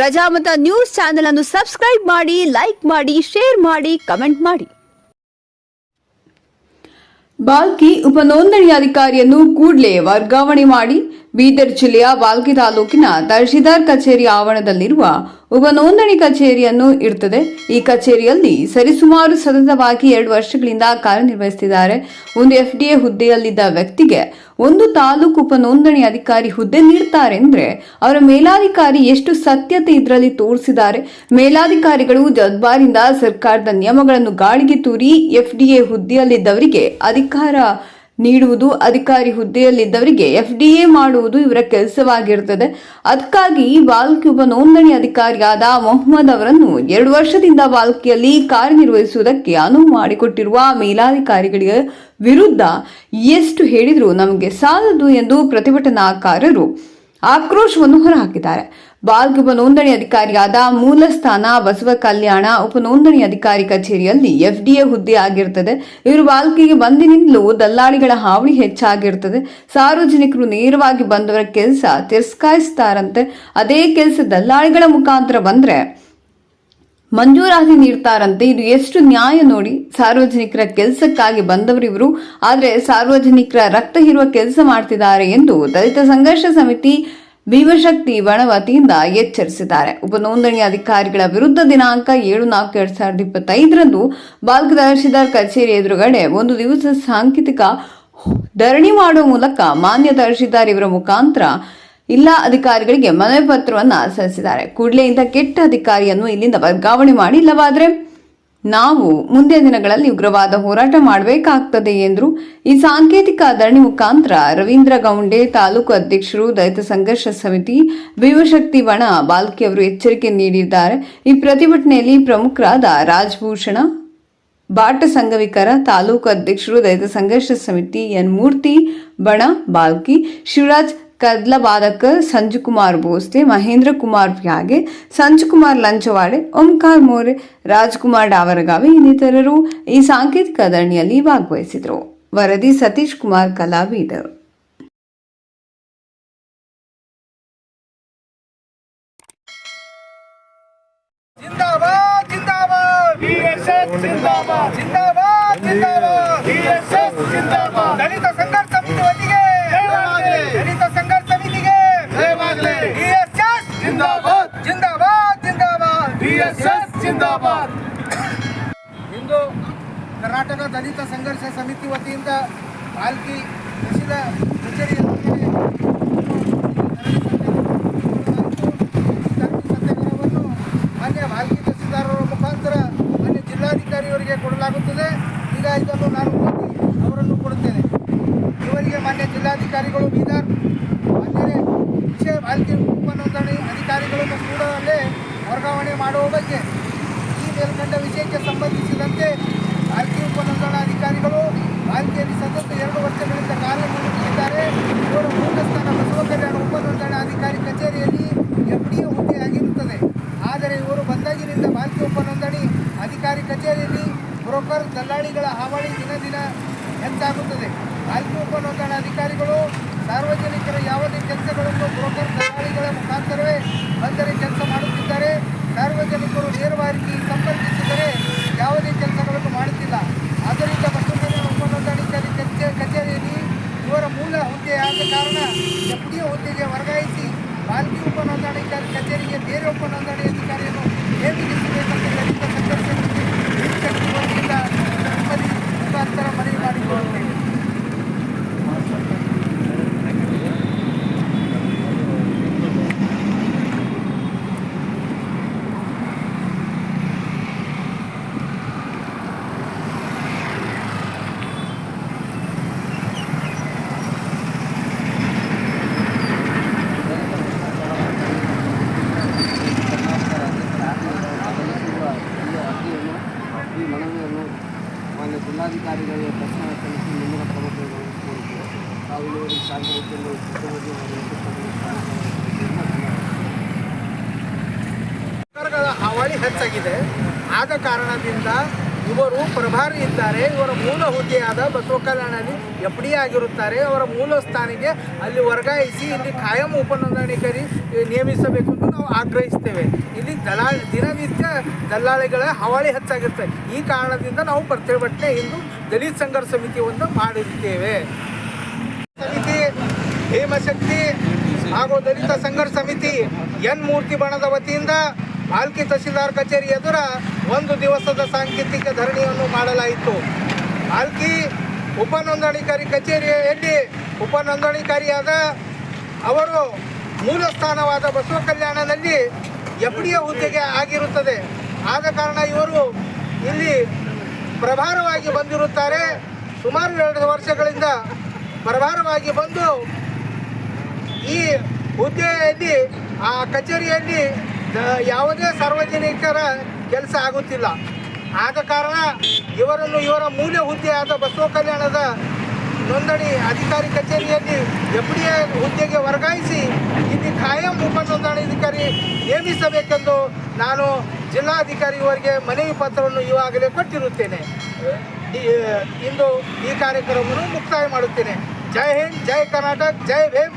Prajamata news channel ಅನ್ನು subscribe ಮಾಡಿ, like ಮಾಡಿ, ಶೇರ್ ಮಾಡಿ, ಕಮೆಂಟ್ ಮಾಡಿ. ಬಾಲ್ಕಿ ಉಪನೋಂದಣಿಯಾಧಿಕಾರಿಯನ್ನು ಕೂಡಲೇ ವರ್ಗಾವಣೆ ಮಾಡಿ ಬೀದರ್ ಜಿಲ್ಲೆಯ ಬಾಲ್ಕಿ ತಾಲೂಕಿನ ತಹಶೀಲ್ದಾರ್ ಕಚೇರಿ ಆವರಣದಲ್ಲಿರುವ ಉಪನೋಂದಣಿ ಕಚೇರಿಯನ್ನು ಇರ್ತದೆ ಈ ಕಚೇರಿಯಲ್ಲಿ ಸರಿಸುಮಾರು ಸತತವಾಗಿ ಎರಡು ವರ್ಷಗಳಿಂದ ಕಾರ್ಯನಿರ್ವಹಿಸುತ್ತಿದ್ದಾರೆ. ಒಂದು ಎಫ್ಡಿಎ ಹುದ್ದೆಯಲ್ಲಿದ್ದ ವ್ಯಕ್ತಿಗೆ ಒಂದು ತಾಲೂಕು ಉಪನೋಂದಣಿ ಅಧಿಕಾರಿ ಹುದ್ದೆ ನೀಡ್ತಾರೆ ಅಂದ್ರೆ ಅವರ ಮೇಲಾಧಿಕಾರಿ ಎಷ್ಟು ಸತ್ಯತೆ ಇದರಲ್ಲಿ ತೋರಿಸಿದ್ದಾರೆ. ಮೇಲಾಧಿಕಾರಿಗಳು ಜದ್ಬಾರಿಂದ ಸರ್ಕಾರದ ನಿಯಮಗಳನ್ನು ಗಾಳಿಗೆ ತೂರಿ ಎಫ್ಡಿಎ ಹುದ್ದೆಯಲ್ಲಿದ್ದವರಿಗೆ ಅಧಿಕಾರ ನೀಡುವುದು ಅಧಿಕಾರಿ ಹುದ್ದೆಯಲ್ಲಿದ್ದವರಿಗೆ ಎಫ್ಡಿಎ ಮಾಡುವುದು ಇವರ ಕೆಲಸವಾಗಿರುತ್ತದೆ. ಅದಕ್ಕಾಗಿ ಬಾಲ್ಕಿ ಉಪ ನೋಂದಣಿ ಅಧಿಕಾರಿಯಾದ ಮೊಹಮ್ಮದ್ ಅವರನ್ನು ಎರಡು ವರ್ಷದಿಂದ ಬಾಲ್ಕಿಯಲ್ಲಿ ಕಾರ್ಯನಿರ್ವಹಿಸುವುದಕ್ಕೆ ಅನುವು ಮಾಡಿಕೊಟ್ಟಿರುವ ಮೇಲಾಧಿಕಾರಿಗಳಿಗೆ ವಿರುದ್ಧ ಎಷ್ಟು ಹೇಳಿದರೂ ನಮಗೆ ಸಾಲದು ಎಂದು ಪ್ರತಿಭಟನಾಕಾರರು ಆಕ್ರೋಶವನ್ನು ಹೊರಹಾಕಿದ್ದಾರೆ. ಬಾಲ್ಕ್ ಉಪನೋಂದಣಿ ಅಧಿಕಾರಿಯಾದ ಮೂಲಸ್ಥಾನ ಬಸವ ಕಲ್ಯಾಣ ಉಪನೋಂದಣಿ ಅಧಿಕಾರಿ ಕಚೇರಿಯಲ್ಲಿ ಎಫ್ಡಿಎ ಹುದ್ದೆ ಆಗಿರುತ್ತದೆ ಇವರು ಬಾಲ್ಕಿಗೆ ಬಂದಿನಿಂದಲೂ ದಲ್ಲಾಳಿಗಳ ಹಾವಳಿ ಹೆಚ್ಚಾಗಿರುತ್ತದೆ ಸಾರ್ವಜನಿಕರು ನೇರವಾಗಿ ಬಂದವರ ಕೆಲಸ ತಿರಸ್ಕರಿಸ್ತಾರಂತೆ. ಅದೇ ಕೆಲಸ ದಲ್ಲಾಳಿಗಳ ಮುಖಾಂತರ ಬಂದ್ರೆ ಮಂಜೂರಾತಿ ನೀಡ್ತಾರಂತೆ. ಇದು ಎಷ್ಟು ನ್ಯಾಯ ನೋಡಿ ಸಾರ್ವಜನಿಕರ ಕೆಲಸಕ್ಕಾಗಿ ಬಂದವರು ಇವರು. ಆದರೆ ಸಾರ್ವಜನಿಕರ ರಕ್ತ ಹೀರುವ ಕೆಲಸ ಮಾಡ್ತಿದ್ದಾರೆ ಎಂದು ದಲಿತ ಸಂಘರ್ಷ ಸಮಿತಿ ಭೀಮಶಕ್ತಿ ಬಣವತಿಯಿಂದ ಎಚ್ಚರಿಸಿದ್ದಾರೆ. ಉಪನೋಂದಣಿ ಅಧಿಕಾರಿಗಳ ವಿರುದ್ಧ ದಿನಾಂಕ ಏಳು ನಾಲ್ಕು ಎರಡ್ ಸಾವಿರದ ಇಪ್ಪತ್ತೈದರಂದು ಬಾಲ್ಕ ತಹಶೀಲ್ದಾರ್ ಕಚೇರಿ ಎದುರುಗಡೆ ಒಂದು ದಿವಸ ಸಾಂಕೇತಿಕ ಧರಣಿ ಮಾಡುವ ಮೂಲಕ ಮಾನ್ಯ ತಹಶೀಲ್ದಾರ್ ಇವರ ಮುಖಾಂತರ ಇಲ್ಲಾ ಅಧಿಕಾರಿಗಳಿಗೆ ಮನವಿ ಪತ್ರವನ್ನು ಸಲ್ಲಿಸಿದ್ದಾರೆ. ಕೂಡಲೇ ಇಂಥ ಕೆಟ್ಟ ಅಧಿಕಾರಿಯನ್ನು ಇಲ್ಲಿಂದ ವರ್ಗಾವಣೆ ಮಾಡಿ ಇಲ್ಲವಾದ್ರೆ ನಾವು ಮುಂದಿನ ದಿನಗಳಲ್ಲಿ ಉಗ್ರವಾದ ಹೋರಾಟ ಮಾಡಬೇಕಾಗ್ತದೆ ಎಂದರು. ಈ ಸಾಂಕೇತಿಕ ಧರಣಿ ಮುಖಾಂತರ ರವೀಂದ್ರ ಗೌಂಡೆ, ತಾಲೂಕು ಅಧ್ಯಕ್ಷರು, ದಲಿತ ಸಂಘರ್ಷ ಸಮಿತಿ ವಿವಶಕ್ತಿ ವಣ, ಬಾಲ್ಕಿ ಅವರು ಎಚ್ಚರಿಕೆ ನೀಡಿದ್ದಾರೆ. ಈ ಪ್ರತಿಭಟನೆಯಲ್ಲಿ ಪ್ರಮುಖರಾದ ರಾಜಭೂಷಣ, ಬಾಟ ಸಂಘವಿಕರ, ತಾಲೂಕು ಅಧ್ಯಕ್ಷರು, ದಲಿತ ಸಂಘರ್ಷ ಸಮಿತಿ ಎನ್ ಮೂರ್ತಿ ಬಣ ಬಾಲ್ಕಿ, ಶಿವರಾಜ್ ಕದ್ಲ ಬಾದಕ್ ಸಂಜು ಕುಮಾರ್ ಬೋಸ್ತೆ ಮಹೇಂದ್ರ ಕುಮಾರ್ ಪ್ಯಾಗೆ ಸಂಜು ಕುಮಾರ್ ಲಂಚವಾಡೆ, ಓಂಕಾರ್ ಮೋರೆ, ರಾಜ್ಕುಮಾರ್ ಡಾವರಗಾವಿ ಇನ್ನಿತರರು ಈ ಸಾಂಕೇತಿಕ ಧರಣಿಯಲ್ಲಿ ಭಾಗವಹಿಸಿದರು. ವರದಿ ಸತೀಶ್ ಕುಮಾರ್, ಕಲಾವಿದರು. ಜಿಂದಾಬಾದ್ ಜಿಂದಾಬಾದ್. ಜಿಂದಾಬಾದ್ ಜಿಂದಾಬಾದ್. ಇಂದು ಕರ್ನಾಟಕ ದಲಿತ ಸಂಘರ್ಷ ಸಮಿತಿ ವತಿಯಿಂದ ಪಾಲ್ಕಿ ಕೃಷಿದ ಕಚೇರಿ ಸತ್ಯಾಗ್ರಹವನ್ನು ಮಾನ್ಯ ಭಾಲ್ಕಿ ತಹಸೀಲ್ದಾರರ ಮುಖಾಂತರ ಮಾನ್ಯ ಜಿಲ್ಲಾಧಿಕಾರಿಯವರಿಗೆ ಕೊಡಲಾಗುತ್ತದೆ ಈಗ ಇದನ್ನು ನಾನು ಓದಿ ಅವರನ್ನು ಕೊಡುತ್ತೇನೆ ಇವರಿಗೆ ಮಾನ್ಯ ಜಿಲ್ಲಾಧಿಕಾರಿಗಳು ಬೀದರ್ ಮಾನ್ಯರೇ ವಿಷಯ ಭಾಲ್ಕಿ ಉಪನೋಂದಣಿ ಅಧಿಕಾರಿಗಳನ್ನು ಕೂಡಲೇ ವರ್ಗಾವಣೆ ಮಾಡುವ ಬಗ್ಗೆ ಈ ಮೇಲ್ಕಂಡ ವಿಷಯಕ್ಕೆ ಸಂಬಂಧಿಸಿದಂತೆ ಭಾರತೀಯ ಉಪನೋಂದಣಾ ಅಧಿಕಾರಿಗಳು ಭಾರತೀಯಲ್ಲಿ ಸತತ ಎರಡು ವರ್ಷಗಳಿಂದ ಕಾರ್ಯನಿರ್ವಹಿಸಿದ್ದಾರೆ ಇವರು ಮೂಲಸ್ಥಾನ ಬಸವ ಕಲ್ಯಾಣ ಉಪನೋಂದಣಾ ಅಧಿಕಾರಿ ಕಚೇರಿಯಲ್ಲಿ ಎಫ್ ಡಿ ಹುದ್ದೆಯಾಗಿರುತ್ತದೆ ಆದರೆ ಇವರು ಬಂದಾಗಿನಿಂದ ಭಾರತೀಯ ಉಪನೋಂದಣಿ ಅಧಿಕಾರಿ ಕಚೇರಿಯಲ್ಲಿ ಬ್ರೋಕರ್ ದಲ್ಲಾಳಿಗಳ ಹಾವಳಿ ದಿನ ದಿನ ಹೆಚ್ಚಾಗುತ್ತದೆ. ಭಾರತೀಯ ಉಪನೋಂದಣಾ ಅಧಿಕಾರಿಗಳು ಸಾರ್ವಜನಿಕರ ಯಾವುದೇ ಕೆಲಸಗಳನ್ನು ಬ್ರೋಕರ್ ದಲ್ಲಾಳಿಗಳ ಮುಖಾಂತರವೇ ಬಂದರೆ ಕೆಲಸ ಮಾಡುತ್ತಿದ್ದಾರೆ ಸಾರ್ವಜನಿಕರು ನೇರವಾಗಿ ಸಂಪರ್ಕಿಸಿದರೆ ಯಾವುದೇ ಕೆಲಸಗಳನ್ನು ಮಾಡುತ್ತಿಲ್ಲ ಆದ್ದರಿಂದ ಬಸವಕಲ್ಯಾಣ ಉಪನೋಂದಣಿಕಾರಿ ಕಚೇ ಕಚೇರಿಯಲ್ಲಿ ಇವರ ಮೂಲ ಹುದ್ದೆ ಆದ ಕಾರಣ ಎಫ್ ಹುದ್ದೆಗೆ ವರ್ಗಾಯಿಸಿ ಬಾಲ್ಕಿ ಉಪನೋಂದಣಿಕಾರಿ ಕಚೇರಿಗೆ ಬೇರೆ ಉಪನೋಂದಣಿ ಅಧಿಕಾರಿಯನ್ನು ನೇಮಿಸಬೇಕಂತ ಹೇಳಿದ ಸಂಘರ್ಷಕ್ಕೆ ಶಕ್ತಿ ವತಿಯಿಂದ ಮುಖಾಂತರ ಮನವಿ ಮಾಡಿಕೊಳ್ಳುತ್ತೇವೆ. ಸರ್ಕಾರದ ಹಾವಳಿ ಹೆಚ್ಚಾಗಿದೆ. ಆದ ಕಾರಣದಿಂದ ಇವರು ಪ್ರಭಾರಿ ಇದ್ದಾರೆ. ಇವರ ಮೂಲ ಹುದ್ದೆಯಾದ ಬಸವ ಕಲ್ಯಾಣಲ್ಲಿ ಎಫ್ ಡಿ ಆಗಿರುತ್ತಾರೆ. ಅವರ ಮೂಲ ಸ್ಥಾನಿಗೆ ಅಲ್ಲಿ ವರ್ಗಾಯಿಸಿ ಇಲ್ಲಿ ಕಾಯಂ ಉಪನೋಂದಣಿಕರಿ ನೇಮಿಸಬೇಕು ಎಂದು ನಾವು ಆಗ್ರಹಿಸ್ತೇವೆ. ಇಲ್ಲಿ ದಲಾ ದಿನನಿತ್ಯ ದಲ್ಲಾಳಿಗಳ ಹವಾಳಿ ಹೆಚ್ಚಾಗಿರ್ತದೆ ಈ ಕಾರಣದಿಂದ ನಾವು ಪ್ರತಿಭಟನೆ ಇಂದು ದಲಿತ ಸಂಘರ್ಷ ಸಮಿತಿಯನ್ನು ಮಾಡಿರ್ತೇವೆ. ಹೇಮಶಕ್ತಿ ಹಾಗೂ ದಲಿತ ಸಂಘರ್ಷ ಸಮಿತಿ ಎನ್ ಮೂರ್ತಿ ಬಣದ ವತಿಯಿಂದ ಭಾಲ್ಕಿ ತಹಸೀಲ್ದಾರ್ ಕಚೇರಿ ಎದುರ ಒಂದು ದಿವಸದ ಸಾಂಕೇತಿಕ ಧರಣಿಯನ್ನು ಮಾಡಲಾಯಿತು. ಭಾಲ್ಕಿ ಉಪ ನೋಂದಣಿಕಾರಿ ಕಚೇರಿಯಲ್ಲಿ ಉಪ ನೋಂದಣಿಕಾರಿಯಾದ ಅವರು ಮೂಲ ಸ್ಥಾನವಾದ ಬಸವ ಕಲ್ಯಾಣದಲ್ಲಿ ಎಫ್ ಡಿ ಹುದ್ದೆಗೆ ಆಗಿರುತ್ತದೆ. ಆದ ಕಾರಣ ಇವರು ಇಲ್ಲಿ ಪ್ರಭಾರವಾಗಿ ಬಂದಿರುತ್ತಾರೆ. ಸುಮಾರು ಎರಡು ವರ್ಷಗಳಿಂದ ಪ್ರಭಾರವಾಗಿ ಬಂದು ಈ ಹುದ್ದೆಯಲ್ಲಿ, ಆ ಕಚೇರಿಯಲ್ಲಿ ಯಾವುದೇ ಸಾರ್ವಜನಿಕರ ಕೆಲಸ ಆಗುತ್ತಿಲ್ಲ. ಆದ ಕಾರಣ ಇವರನ್ನು ಇವರ ಮೂಲ ಹುದ್ದೆಯಾದ ಬಸವ ಕಲ್ಯಾಣದ ನೋಂದಣಿ ಅಧಿಕಾರಿ ಕಚೇರಿಯಲ್ಲಿ ಎಫ್ ಡಿ ಹುದ್ದೆಗೆ ವರ್ಗಾಯಿಸಿ ಇಲ್ಲಿ ಖಾಯಂ ಉಪ ನೋಂದಣಾಧಿಕಾರಿ ನೇಮಿಸಬೇಕೆಂದು ನಾನು ಜಿಲ್ಲಾಧಿಕಾರಿಯವರಿಗೆ ಮನವಿ ಪತ್ರವನ್ನು ಈವಾಗಲೇ ಕೊಟ್ಟಿರುತ್ತೇನೆ. ಇಂದು ಈ ಕಾರ್ಯಕ್ರಮವನ್ನು ಮುಕ್ತಾಯ ಮಾಡುತ್ತೇನೆ. ಜೈ ಹಿಂದ್, ಜೈ ಕರ್ನಾಟಕ, ಜೈ ಭೀಮ್.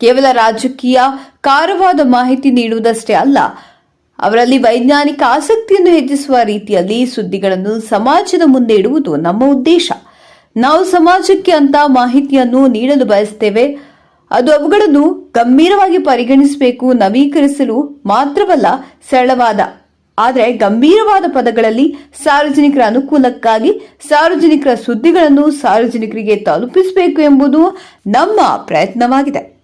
ಕೇವಲ ರಾಜಕೀಯ ಕಾರವಾದ ಮಾಹಿತಿ ನೀಡುವುದಷ್ಟೇ ಅಲ್ಲ, ಅವರಲ್ಲಿ ವೈಜ್ಞಾನಿಕ ಆಸಕ್ತಿಯನ್ನು ಹೆಚ್ಚಿಸುವ ರೀತಿಯಲ್ಲಿ ಸುದ್ದಿಗಳನ್ನು ಸಮಾಜದ ಮುಂದೆ ಇಡುವುದು ನಮ್ಮ ಉದ್ದೇಶ. ನಾವು ಸಮಾಜಕ್ಕೆ ಅಂತ ಮಾಹಿತಿಯನ್ನು ನೀಡಲು ಬಯಸ್ತೇವೆ. ಅದು ಅವುಗಳನ್ನು ಗಂಭೀರವಾಗಿ ಪರಿಗಣಿಸಬೇಕು, ನವೀಕರಿಸಲು ಮಾತ್ರವಲ್ಲ, ಸರಳವಾದ, ಆದರೆ ಗಂಭೀರವಾದ ಪದಗಳಲ್ಲಿ ಸಾರ್ವಜನಿಕರ ಅನುಕೂಲಕ್ಕಾಗಿ ಸಾರ್ವಜನಿಕರ ಸುದ್ದಿಗಳನ್ನು ಸಾರ್ವಜನಿಕರಿಗೆ ತಲುಪಿಸಬೇಕು ಎಂಬುದು ನಮ್ಮ ಪ್ರಯತ್ನವಾಗಿದೆ.